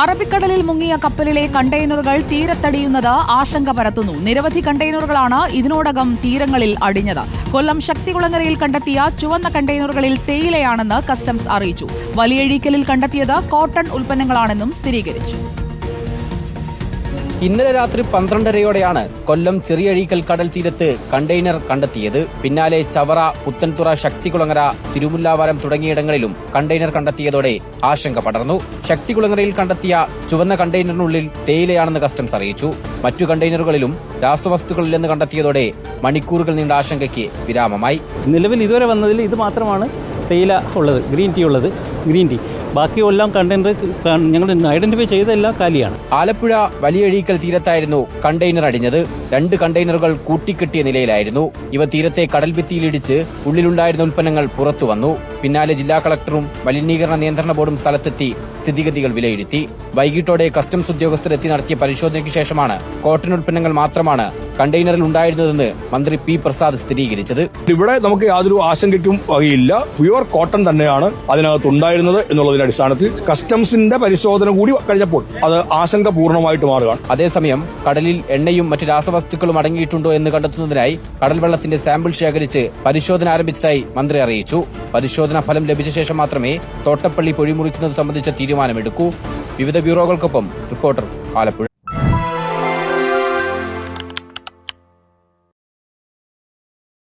അറബിക്കടലിൽ മുങ്ങിയ കപ്പലിലെ കണ്ടെയ്നറുകൾ തീരത്തടിയുന്നത് ആശങ്ക പരത്തുന്നു. നിരവധി കണ്ടെയ്നറുകളാണ് ഇതിനോടകം തീരങ്ങളിൽ അടിഞ്ഞത്. കൊല്ലം ശക്തികുളങ്ങരയിൽ കണ്ടെത്തിയ ചുവന്ന കണ്ടെയ്നറുകളിൽ തേയിലയാണെന്ന് കസ്റ്റംസ് അറിയിച്ചു. വലിയഴീക്കലിൽ കണ്ടെത്തിയത് കോട്ടൺ ഉൽപ്പന്നങ്ങളാണെന്നും സ്ഥിരീകരിച്ചു. ഇന്നലെ രാത്രി പന്ത്രണ്ടരയോടെയാണ് കൊല്ലം ചെറിയഴീക്കൽ കടൽ തീരത്ത് കണ്ടെയ്നർ കണ്ടെത്തിയത്. പിന്നാലെ ചവറ പുത്തൻതുറ ശക്തികുളങ്ങര തിരുമുല്ലാവാരം തുടങ്ങിയിടങ്ങളിലും കണ്ടെയ്നർ കണ്ടെത്തിയതോടെ ആശങ്ക പടർന്നു. ശക്തികുളങ്ങരയിൽ കണ്ടെത്തിയ ചുവന്ന കണ്ടെയ്നറിനുള്ളിൽ തേയിലയാണെന്ന് കസ്റ്റംസ് അറിയിച്ചു. മറ്റു കണ്ടെയ്നറുകളിലും രാസവസ്തുക്കളില്ലെന്ന് കണ്ടെത്തിയതോടെ മണിക്കൂറുകൾ നീണ്ട ആശങ്കയ്ക്ക് വിരാമമായി. നിലവിൽ ഇതുവരെ വന്നതിൽ ഇത് മാത്രമാണ് തേയില ഉള്ളത് ഗ്രീൻ ടീ ഉള്ളത്. Green tea. ബാക്കിയെല്ലാം കണ്ടെയ്നർ ഞങ്ങൾ ഐഡന്റിഫൈ ചെയ്തെല്ലാം കാലിയാണ്. ആലപ്പുഴ വലിയഴീക്കൽ തീരത്തായിരുന്നു കണ്ടെയ്നർ അടിഞ്ഞത്. രണ്ട് കണ്ടെയ്നറുകൾ കൂട്ടിക്കെട്ടിയ നിലയിലായിരുന്നു. ഇവ തീരത്തെ കടൽ ഭിത്തിയിലിടിച്ച് ഉള്ളിലുണ്ടായിരുന്ന ഉൽപ്പന്നങ്ങൾ പുറത്തു വന്നു. പിന്നാലെ ജില്ലാ കളക്ടറും മലിനീകരണ നിയന്ത്രണ ബോർഡും സ്ഥലത്തെത്തി സ്ഥിതിഗതികൾ വിലയിരുത്തി. വൈകിട്ടോടെ കസ്റ്റംസ് ഉദ്യോഗസ്ഥരെത്തി നടത്തിയ പരിശോധനയ്ക്ക് ശേഷമാണ് കോട്ടൺ ഉൽപ്പന്നങ്ങൾ മാത്രമാണ് കണ്ടെയ്നറിൽ ഉണ്ടായിരുന്നതെന്ന് മന്ത്രി പി പ്രസാദ് സ്ഥിരീകരിച്ചത്. ഇവിടെ നമുക്ക് യാതൊരു ആശങ്കയ്ക്കും വകയില്ല. പ്യുവർ കോട്ടൺ തന്നെയാണ് അതിനകത്ത് ഉണ്ടായിരുന്നത് എന്നുള്ളതിന്റെ അടിസ്ഥാനത്തിൽ കസ്റ്റംസിന്റെ പരിശോധന കൂടി കഴിഞ്ഞപ്പോൾ അത് ആശങ്ക പൂർണമായിട്ട് മാറുകയാണ്. അതേസമയം കടലിൽ എണ്ണയും മറ്റ് രാസവസ്തുക്കളും അടങ്ങിയിട്ടുണ്ടോ എന്ന് കണ്ടെത്തുന്നതിനായി കടൽ വെള്ളത്തിന്റെ സാമ്പിൾ ശേഖരിച്ച് പരിശോധന ആരംഭിച്ചതായി മന്ത്രി അറിയിച്ചു. പരിശോധനാ ഫലം ലഭിച്ച ശേഷം മാത്രമേ തോട്ടപ്പള്ളി പൊഴിമുറിക്കുന്നത് സംബന്ധിച്ച തീരുമാനമെടുക്കൂ. വിവിധ ബ്യൂറോകൾക്കൊപ്പം റിപ്പോർട്ടർ ആലപ്പുഴ